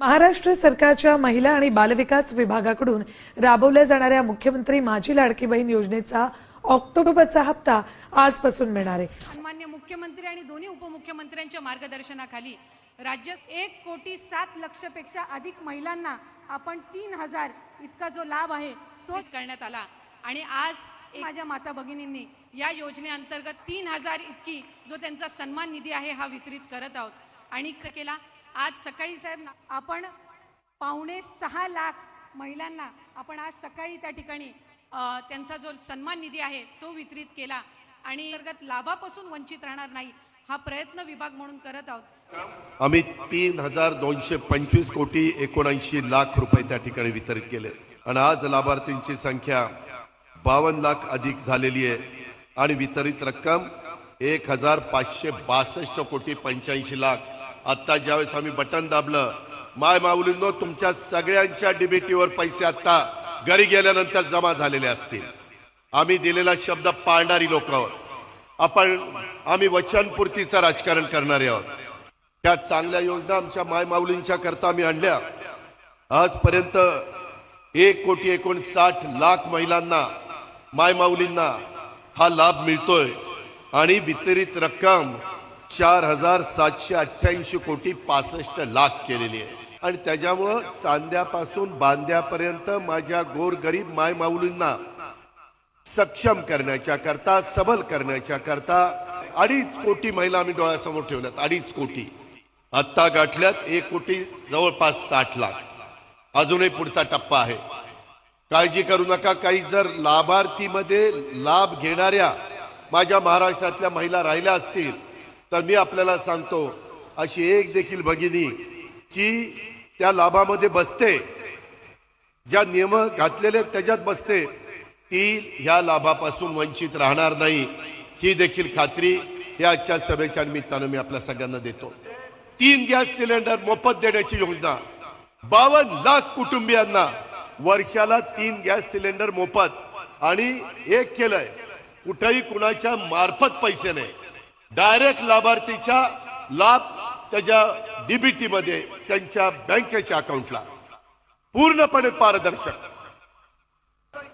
महाराष्ट्र सरकारच्या महिला आणि बालविकास विभागाकडून राबवल्या जाणाऱ्या मुख्यमंत्री माझी लाडकी बहीण योजनेचा ऑक्टोबरचा हप्ता आजपासून मिळणार आहे. सन्मान्य मुख्यमंत्री आणि दोन्ही उपमुख्यमंत्र्यांच्या मार्गदर्शनाखाली राज्यात एक कोटी सात लक्षपेक्षा अधिक महिलांना आपण तीन हजार इतका जो लाभ आहे तो करण्यात आला. आणि आज एक- माझ्या माता भगिनींनी या योजनेअंतर्गत तीन हजार इतकी जो त्यांचा सन्मान निधी आहे हा वितरित करत आहोत. आणि केला आज सकाळी साहेब आपण पावणे सहा लाख महिलांना आपण आज सकाळी त्या ठिकाणी त्यांचा जो सन्मान निधी आहे तो वितरित केला. आणि अंतर्गत लाभापासून वंचित राहणार नाही हा प्रयत्न विभाग म्हणून करत आहोत. आम्ही तीन हजार दोनशे पंचवीस कोटी एकोणऐंशी लाख रुपये त्या ठिकाणी वितरित केले. आणि आज लाभार्थींची संख्या बावन्न लाख अधिक झालेली आहे. आणि वितरित रक्कम एक हजार पाचशे बासष्ट कोटी पंच्याऐंशी लाख आत्ता ज्यावेळेस आम्ही बटन दाबलं माय माऊलींनो तुमच्या सगळ्यांच्या डीबीटीवर पैसे आत्ता घरी गेल्यानंतर जमा झालेले असतील. आम्ही दिलेला शब्द पाळणारी लोक आहोत आपण आम्ही वचनपूर्तीचं राजकारण करणारे आहोत. त्या चांगल्या योजना आमच्या माय माऊलींच्या करता आम्ही आणल्या. आजपर्यंत एक कोटी एकोणसाठ लाख महिलांना माय माऊलींना हा लाभ मिळतोय. आणि वितरित रक्कम चार हजार सातशे अठ्ठ्याऐंशी कोटी पासष्ट लाख केलेली आहे. आणि त्याच्यामुळं चांद्यापासून बांद्यापर्यंत माझ्या गोरगरीब मायमाऊलींना सक्षम करण्याच्या करता सबल करण्याच्या करता अडीच कोटी महिला आम्ही डोळ्यासमोर ठेवल्यात अडीच कोटी. आत्ता गाठल्यात एक कोटी जवळपास साठ लाख. अजूनही पुढचा टप्पा आहे. काळजी करू नका काही जर लाभार्थीमध्ये लाभ घेणाऱ्या माझ्या महाराष्ट्रातल्या महिला राहिल्या असतील तर मी आपल्याला सांगतो अशी एक देखील भगिनी की त्या लाभामध्ये बसते. ज्या नियम घातलेले त्याच्यात बसते. ती ह्या लाभापासून वंचित राहणार नाही. ही देखील खात्री हे आजच्या सभेच्या निमित्तानं मी आपल्या सगळ्यांना देतो. तीन गॅस सिलेंडर मोफत देण्याची योजना. बावन्न लाख कुटुंबियांना वर्षाला तीन गॅस सिलेंडर मोफत आणि एक केलंय. कुठेही कुणाच्या मार्फत पैसे नाही. डायरेक्ट लाभार्थीच्या लाभ त्याच्या डीबीटी मध्ये त्यांच्या बँकेच्या अकाउंटला पूर्णपणे पारदर्शक.